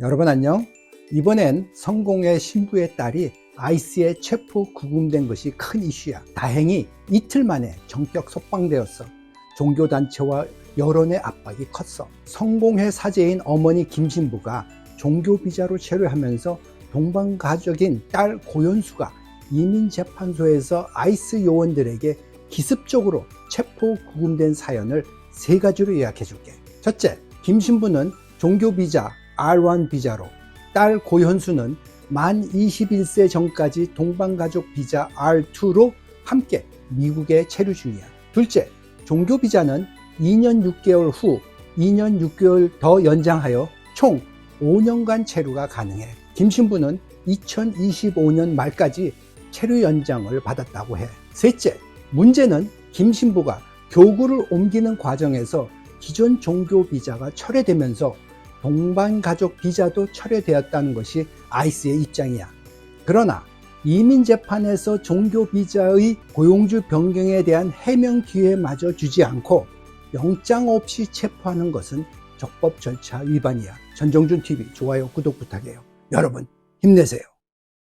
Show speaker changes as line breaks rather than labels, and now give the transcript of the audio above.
여러분 안녕. 이번엔 성공의 신부의 딸이 아이스에 체포 구금된 것이 큰 이슈야. 다행히 이틀 만에 정격 석방되었어. 종교단체와 여론의 압박이 컸어. 성공의 사제인 어머니 김신부가 종교비자로 체류하면서 동방가족인 딸 고연수가 이민재판소에서 아이스 요원들에게 기습적으로 체포 구금된 사연을 세 가지로 요약해 줄게. 첫째, 김신부는 종교비자 R1 비자로, 딸 고현수는 만 21세 전까지 동방가족 비자 R2로 함께 미국에 체류 중이야. 둘째, 종교 비자는 2년 6개월 후 2년 6개월 더 연장하여 총 5년간 체류가 가능해. 김 신부는 2025년 말까지 체류 연장을 받았다고 해. 셋째, 문제는 김 신부가 교구를 옮기는 과정에서 기존 종교 비자가 철회되면서 동반가족 비자도 철회되었다는 것이 아이스의 입장이야. 그러나 이민 재판에서 종교 비자의 고용주 변경에 대한 해명 기회마저 주지 않고 영장 없이 체포하는 것은 적법 절차 위반이야. 전정준 TV 좋아요, 구독 부탁해요. 여러분 힘내세요.